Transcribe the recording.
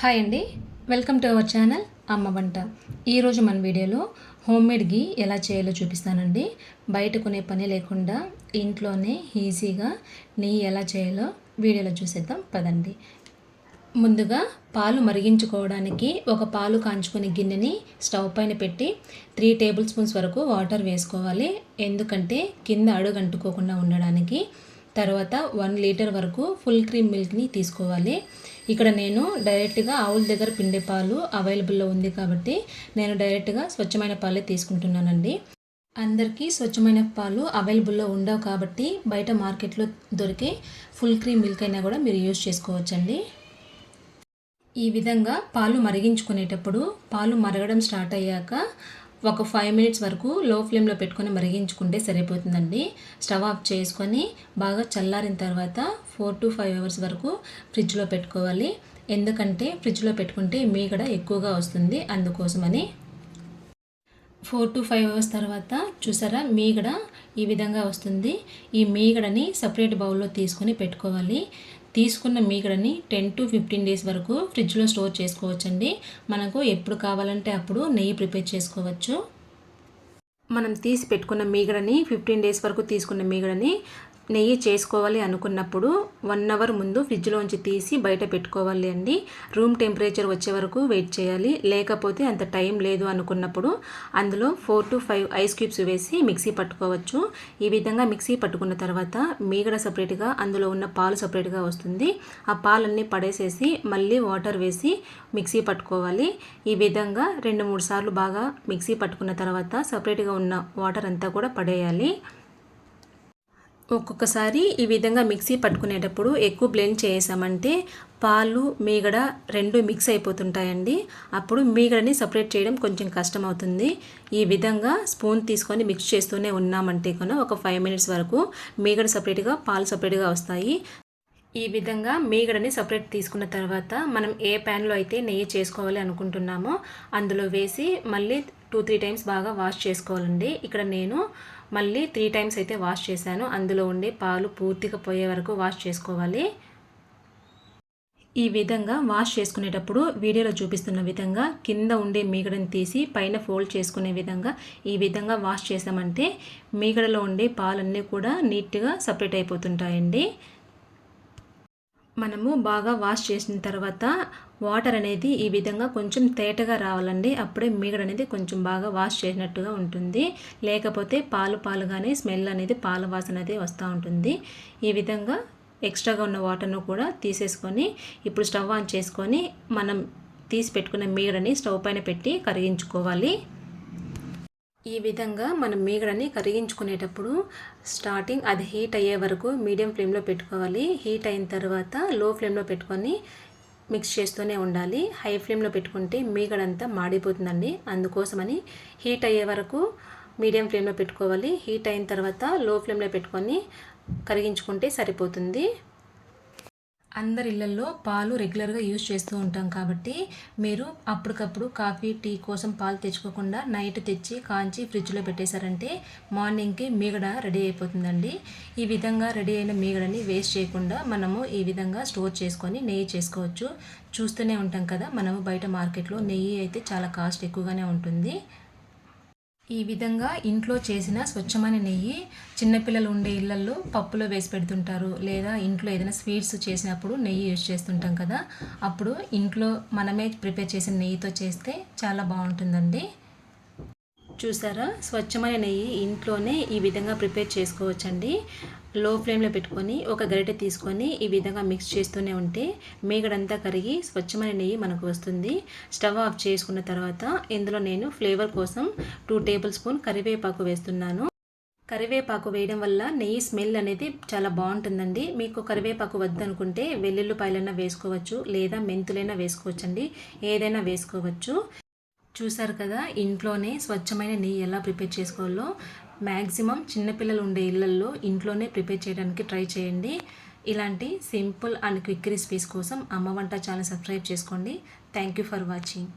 Hi అండి. Welcome to our channel అమ్మ వంట. ఈరోజు మన వీడియోలో హోమ్ మేడ్ గీ ఎలా చేయాలో చూపిస్తానండి. బయట కొనే పని లేకుండా ఇంట్లోనే ఈజీగా నెయ్యి ఎలా చేయాలో వీడియోలో చూసేద్దాం పదండి. ముందుగా పాలు మరిగించుకోవడానికి ఒక పాలు కాంచుకునే గిన్నెని స్టవ్ పైన పెట్టి త్రీ టేబుల్ స్పూన్స్ వరకు వాటర్ వేసుకోవాలి. ఎందుకంటే కింద అడుగంటుకోకుండా ఉండడానికి తర్వాత వన్ లీటర్ వరకు ఫుల్ క్రీమ్ మిల్క్ని తీసుకోవాలి. ఇక్కడ నేను డైరెక్ట్గా ఆవుల దగ్గర పిండే పాలు అవైలబుల్లో ఉంది కాబట్టి నేను డైరెక్ట్గా స్వచ్ఛమైన పాలే తీసుకుంటున్నానండి. అందరికీ స్వచ్ఛమైన పాలు అవైలబుల్లో ఉండవు కాబట్టి బయట మార్కెట్లో దొరికే ఫుల్ క్రీమ్ మిల్క్ అయినా కూడా మీరు యూజ్ చేసుకోవచ్చండి. ఈ విధంగా పాలు మరిగించుకునేటప్పుడు పాలు మరగడం స్టార్ట్ అయ్యాక ఒక ఫైవ్ మినిట్స్ వరకు లో ఫ్లేమ్లో పెట్టుకొని మరిగించుకుంటే సరిపోతుందండి. స్టవ్ ఆఫ్ చేసుకొని బాగా చల్లారిన తర్వాత ఫోర్ టు ఫైవ్ అవర్స్ వరకు ఫ్రిడ్జ్లో పెట్టుకోవాలి. ఎందుకంటే ఫ్రిడ్జ్లో పెట్టుకుంటే మీగడ ఎక్కువగా వస్తుంది. అందుకోసమని ఫోర్ టు ఫైవ్ అవర్స్ తర్వాత చూసారా? మీగడ ఈ విధంగా వస్తుంది. ఈ మీగడని సపరేట్ బౌల్లో తీసుకొని పెట్టుకోవాలి. తీసుకున్న మీగడని టెన్ టు ఫిఫ్టీన్ డేస్ వరకు ఫ్రిడ్జ్లో స్టోర్ చేసుకోవచ్చండి. మనకు ఎప్పుడు కావాలంటే అప్పుడు నెయ్యి ప్రిపేర్ చేసుకోవచ్చు. మనం తీసి పెట్టుకున్న మీగడని ఫిఫ్టీన్ డేస్ వరకు తీసుకున్న మీగడని నెయ్యి చేసుకోవాలి అనుకున్నప్పుడు వన్ అవర్ ముందు ఫ్రిడ్జ్లోంచి తీసి బయట పెట్టుకోవాలి అండి. రూమ్ టెంపరేచర్ వచ్చే వరకు వెయిట్ చేయాలి. లేకపోతే అంత టైం లేదు అనుకున్నప్పుడు అందులో four to five ice cubes వేసి మిక్సీ పట్టుకోవచ్చు. ఈ విధంగా మిక్సీ పట్టుకున్న తర్వాత మీగడ సపరేట్గా అందులో ఉన్న పాలు సపరేట్గా వస్తుంది. ఆ పాలన్నీ పడేసేసి మళ్ళీ వాటర్ వేసి మిక్సీ పట్టుకోవాలి. ఈ విధంగా రెండు మూడు సార్లు బాగా మిక్సీ పట్టుకున్న తర్వాత సపరేట్గా ఉన్న వాటర్ అంతా కూడా పడేయాలి. ఒక్కొక్కసారి ఈ విధంగా మిక్సీ పట్టుకునేటప్పుడు ఎక్కువ బ్లెండ్ చేసామంటే పాలు మీగడ రెండు మిక్స్ అయిపోతుంటాయండి. అప్పుడు మీగడని సపరేట్ చేయడం కొంచెం కష్టం అవుతుంది ఈ విధంగా స్పూన్ తీసుకొని మిక్స్ చేస్తూనే ఉన్నామంటే కన్నా ఒక ఫైవ్ మినిట్స్ వరకు మీగడ సపరేట్గా పాలు సపరేట్గా వస్తాయి. ఈ విధంగా మీగడని సపరేట్ తీసుకున్న తర్వాత మనం ఏ ప్యాన్లో అయితే నెయ్యి చేసుకోవాలి అనుకుంటున్నామో అందులో వేసి మళ్ళీ టూ త్రీ టైమ్స్ బాగా వాష్ చేసుకోవాలండి. ఇక్కడ నేను మళ్ళీ త్రీ టైమ్స్ అయితే వాష్ చేశాను. అందులో ఉండే పాలు పూర్తిగా పోయే వరకు వాష్ చేసుకోవాలి. ఈ విధంగా వాష్ చేసుకునేటప్పుడు వీడియోలో చూపిస్తున్న విధంగా కింద ఉండే మీగడని తీసి పైన ఫోల్డ్ చేసుకునే విధంగా ఈ విధంగా వాష్ చేసామంటే మీగడలో ఉండే పాలన్నీ కూడా నీట్గా సపరేట్ అయిపోతుంటాయండి. మనము బాగా వాష్ చేసిన తర్వాత వాటర్ అనేది ఈ విధంగా కొంచెం తేటగా రావాలండి. అప్పుడే మీగడ అనేది కొంచెం బాగా వాష్ చేసినట్టుగా ఉంటుంది. లేకపోతే పాలు పాలుగానే స్మెల్ అనేది పాల వాసన అనేది వస్తూ ఉంటుంది. ఈ విధంగా ఎక్స్ట్రాగా ఉన్న వాటర్ను కూడా తీసేసుకొని ఇప్పుడు స్టవ్ ఆన్ చేసుకొని మనం తీసి పెట్టుకున్న మీగడని స్టవ్ పైన పెట్టి కరిగించుకోవాలి. ఈ విధంగా మనం మీగడని కరిగించుకునేటప్పుడు స్టార్టింగ్ అది హీట్ అయ్యే వరకు మీడియం ఫ్లేమ్లో పెట్టుకోవాలి. హీట్ అయిన తర్వాత లో ఫ్లేమ్లో పెట్టుకొని మిక్స్ చేస్తూనే ఉండాలి. హై ఫ్లేమ్లో పెట్టుకుంటే మీగడంతా మాడిపోతుందండి. అందుకోసమని హీట్ అయ్యే వరకు మీడియం ఫ్లేమ్లో పెట్టుకోవాలి. హీట్ అయిన తర్వాత లో ఫ్లేమ్లో పెట్టుకొని కరిగించుకుంటే సరిపోతుంది. అందరి ఇళ్ళలో పాలు రెగ్యులర్గా యూజ్ చేస్తూ ఉంటాం కాబట్టి మీరు అప్పటికప్పుడు కాఫీ టీ కోసం పాలు తెచ్చుకోకుండా నైట్ తెచ్చి కాంచి ఫ్రిడ్జ్లో పెట్టేశారంటే మార్నింగ్కి మీగడ రెడీ అయిపోతుందండి. ఈ విధంగా రెడీ అయిన మీగడని వేస్ట్ చేయకుండా మనము ఈ విధంగా స్టోర్ చేసుకొని నెయ్యి చేసుకోవచ్చు. చూస్తూనే ఉంటాం కదా మనము బయట మార్కెట్లో నెయ్యి అయితే చాలా కాస్ట్ ఎక్కువగానే ఉంటుంది. ఈ విధంగా ఇంట్లో చేసిన స్వచ్ఛమైన నెయ్యి చిన్నపిల్లలు ఉండే ఇళ్ళల్లో పప్పులో వేసి పెడుతుంటారు. లేదా ఇంట్లో ఏదైనా స్వీట్స్ చేసినప్పుడు నెయ్యి యూజ్ చేస్తుంటాం కదా. అప్పుడు ఇంట్లో మనమే ప్రిపేర్ చేసిన నెయ్యితో చేస్తే చాలా బాగుంటుందండి. చూసారా? స్వచ్ఛమైన నెయ్యి ఇంట్లోనే ఈ విధంగా ప్రిపేర్ చేసుకోవచ్చండి. లో ఫ్లేమ్లో పెట్టుకొని ఒక గరిటె తీసుకొని ఈ విధంగా మిక్స్ చేస్తూనే ఉంటే మేగడంతా కరిగి స్వచ్ఛమైన నెయ్యి మనకు వస్తుంది. స్టవ్ ఆఫ్ చేసుకున్న తర్వాత ఇందులో నేను ఫ్లేవర్ కోసం టూ టేబుల్ స్పూన్ కరివేపాకు వేస్తున్నాను. కరివేపాకు వేయడం వల్ల నెయ్యి స్మెల్ అనేది చాలా బాగుంటుందండి. మీకు కరివేపాకు వద్దనుకుంటే వెల్లుల్లిపాయలైనా వేసుకోవచ్చు లేదా మెంతులైనా వేసుకోవచ్చండి. ఏదైనా వేసుకోవచ్చు. చూసారు కదా ఇంట్లోనే స్వచ్ఛమైన నెయ్యి ఎలా ప్రిపేర్ చేసుకోవాలో మ్యాక్సిమం చిన్నపిల్లలు ఉండే ఇళ్ళల్లో ఇంట్లోనే ప్రిపేర్ చేయడానికి ట్రై చేయండి. ఇలాంటి సింపుల్ అండ్ క్విక్ రెసిపీస్ కోసం అమ్మ వంట ఛానల్ సబ్స్క్రైబ్ చేసుకోండి. Thank you for watching.